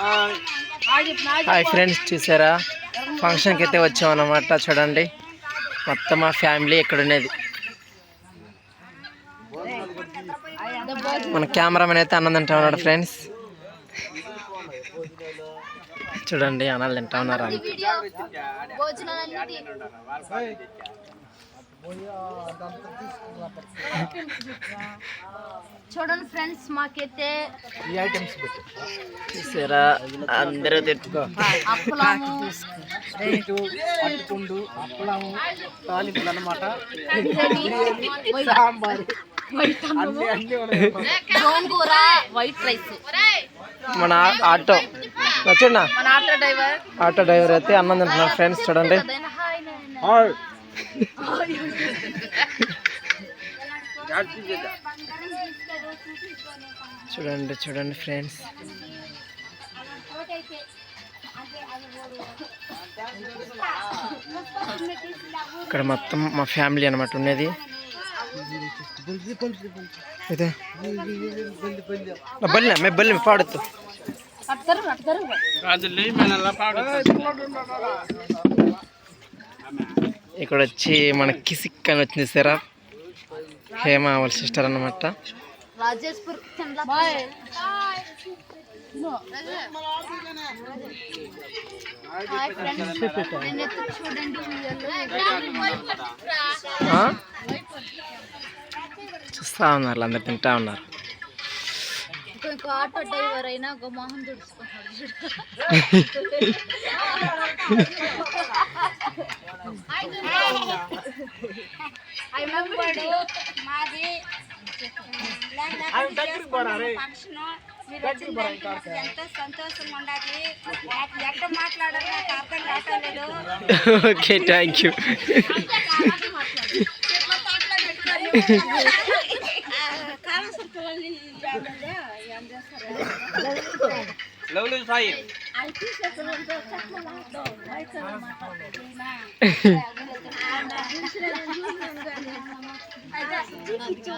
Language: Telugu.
హాయ్ ఫ్రెండ్స్ చూసారా? ఫంక్షన్కి అయితే వచ్చామన్నమాట చూడండి. మొత్తం మా ఫ్యామిలీ ఇక్కడ ఉండేది. మన కెమెరామెన్ అయితే అన్నం తింటా ఉన్నాడు ఫ్రెండ్స్. చూడండి అన్నాలు తింటా ఉన్నారు చూడండి ఫ్రెండ్స్ మాకైతే చూసారా? అందరూ తిట్టుకో అప్పలము. అట్టుకుండు అప్పలము తాలింపులు అనమాట సాంబార్. గోంగూర వైట్ రైస్ మన ఆటో. వచ్చిండా మన ఆటో డ్రైవర్. ఆటో డ్రైవర్ అయితే అన్నం తింటున్నారు ఫ్రెండ్స్ చూడండి. చూడండి చూడండి ఫ్రెండ్స్ ఇక్కడ మొత్తం మా ఫ్యామిలీ అనమాట ఉన్నది. ఇదే బల్లి మే బల్లి పాడుతూ అట్కరు ఇక్కడ వచ్చి మన కిసిక్ అని వచ్చింది సారా. హేమ వాళ్ళ సిస్టర్ ఆ? చూస్తా ఉన్నారు అందరు తింటా ఉన్నారు. ఇంకో ఆటో డ్రైవర్ అయినా ఒక మొహం తుడుచుకున్నాడు మాది ఎంతో సంతోషంగా ఉండాలి. ఎక్కడ మాట్లాడాలి నాకు అర్థం కావట్లేదు. Okay thank you lovely Sai. అయితే